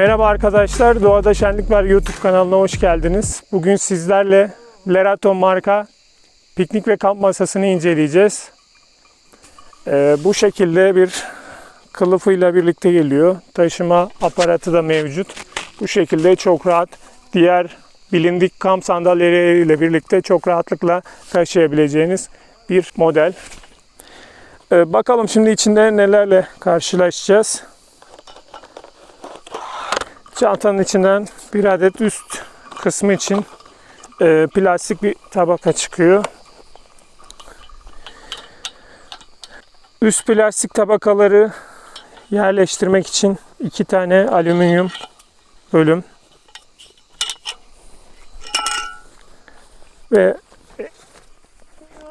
Merhaba arkadaşlar, Doğada Şenlik YouTube kanalına hoş geldiniz. Bugün sizlerle Leraton marka piknik ve kamp masasını inceleyeceğiz. Ee, bu şekilde bir kılıfıyla birlikte geliyor. Taşıma aparatı da mevcut. Bu şekilde çok rahat diğer bilindik kamp sandalyeleriyle birlikte çok rahatlıkla taşıyabileceğiniz bir model. Ee, bakalım şimdi içinde nelerle karşılaşacağız. Çantanın içinden bir adet üst kısmı için e, plastik bir tabaka çıkıyor. Üst plastik tabakaları yerleştirmek için iki tane alüminyum bölüm ve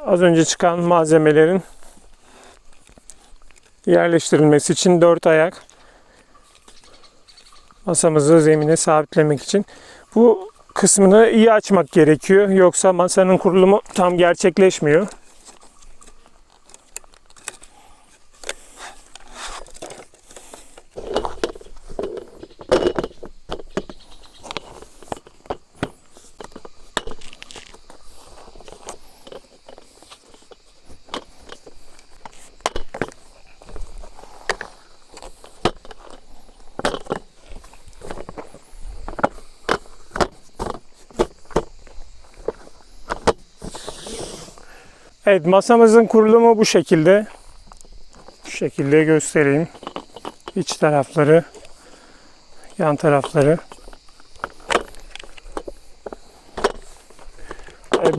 az önce çıkan malzemelerin yerleştirilmesi için dört ayak masamızı zemine sabitlemek için. Bu kısmını iyi açmak gerekiyor. Yoksa masanın kurulumu tam gerçekleşmiyor. Evet masamızın kurulumu bu şekilde. Bu şekilde göstereyim. İç tarafları, yan tarafları.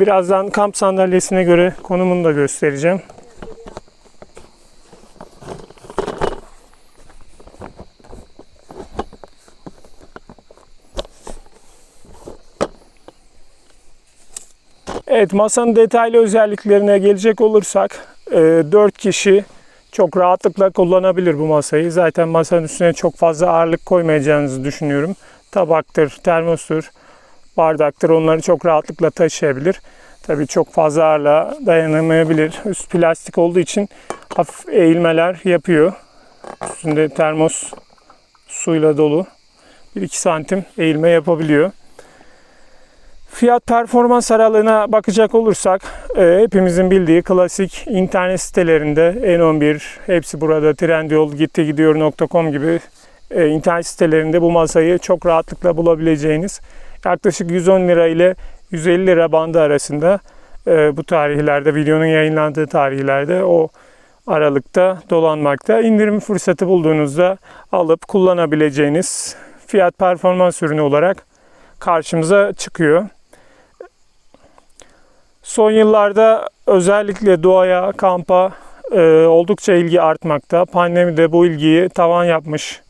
Birazdan kamp sandalyesine göre konumunu da göstereceğim. Evet masanın detaylı özelliklerine gelecek olursak 4 kişi çok rahatlıkla kullanabilir bu masayı. Zaten masanın üstüne çok fazla ağırlık koymayacağınızı düşünüyorum. Tabaktır, termostur, bardaktır onları çok rahatlıkla taşıyabilir. Tabii çok fazla ağırlığa dayanamayabilir. Üst plastik olduğu için hafif eğilmeler yapıyor. Üstünde termos suyla dolu. 1-2 santim eğilme yapabiliyor. Fiyat performans aralığına bakacak olursak e, hepimizin bildiği klasik internet sitelerinde N11, hepsi burada Trendyol, gittigidiyor.com gibi e, internet sitelerinde bu masayı çok rahatlıkla bulabileceğiniz yaklaşık 110 lira ile 150 lira bandı arasında e, bu tarihlerde videonun yayınlandığı tarihlerde o aralıkta dolanmakta. İndirim fırsatı bulduğunuzda alıp kullanabileceğiniz fiyat performans ürünü olarak karşımıza çıkıyor. Son yıllarda özellikle doğaya, kampa e, oldukça ilgi artmakta. Pandemi de bu ilgiyi tavan yapmış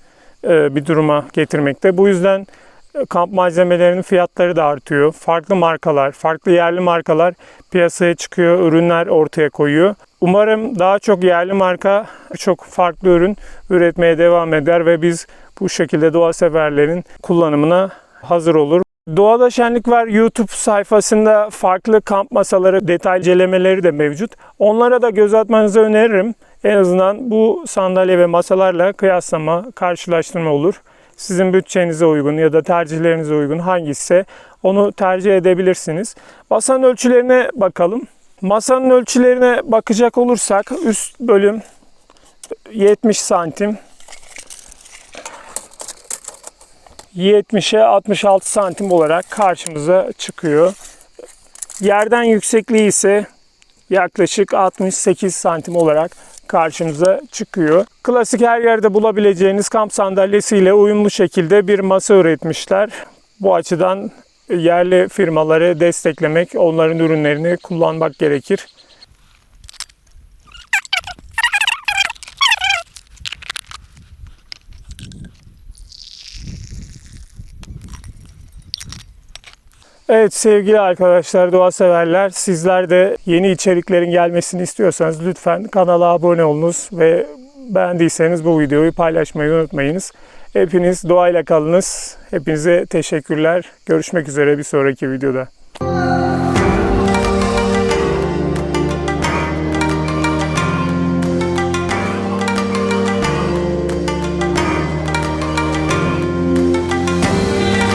e, bir duruma getirmekte. Bu yüzden e, kamp malzemelerinin fiyatları da artıyor. Farklı markalar, farklı yerli markalar piyasaya çıkıyor, ürünler ortaya koyuyor. Umarım daha çok yerli marka, çok farklı ürün üretmeye devam eder ve biz bu şekilde doğa severlerin kullanımına hazır olur. Doğada Şenlik Var YouTube sayfasında farklı kamp masaları, detay incelemeleri de mevcut. Onlara da göz atmanızı öneririm. En azından bu sandalye ve masalarla kıyaslama, karşılaştırma olur. Sizin bütçenize uygun ya da tercihlerinize uygun hangisi onu tercih edebilirsiniz. Masanın ölçülerine bakalım. Masanın ölçülerine bakacak olursak üst bölüm 70 santim, 70'e 66 santim olarak karşımıza çıkıyor. Yerden yüksekliği ise yaklaşık 68 santim olarak karşımıza çıkıyor. Klasik her yerde bulabileceğiniz kamp sandalyesiyle uyumlu şekilde bir masa üretmişler. Bu açıdan yerli firmaları desteklemek, onların ürünlerini kullanmak gerekir. Evet sevgili arkadaşlar, doğa severler, sizler de yeni içeriklerin gelmesini istiyorsanız lütfen kanala abone olunuz ve beğendiyseniz bu videoyu paylaşmayı unutmayınız. Hepiniz doğayla kalınız. Hepinize teşekkürler. Görüşmek üzere bir sonraki videoda.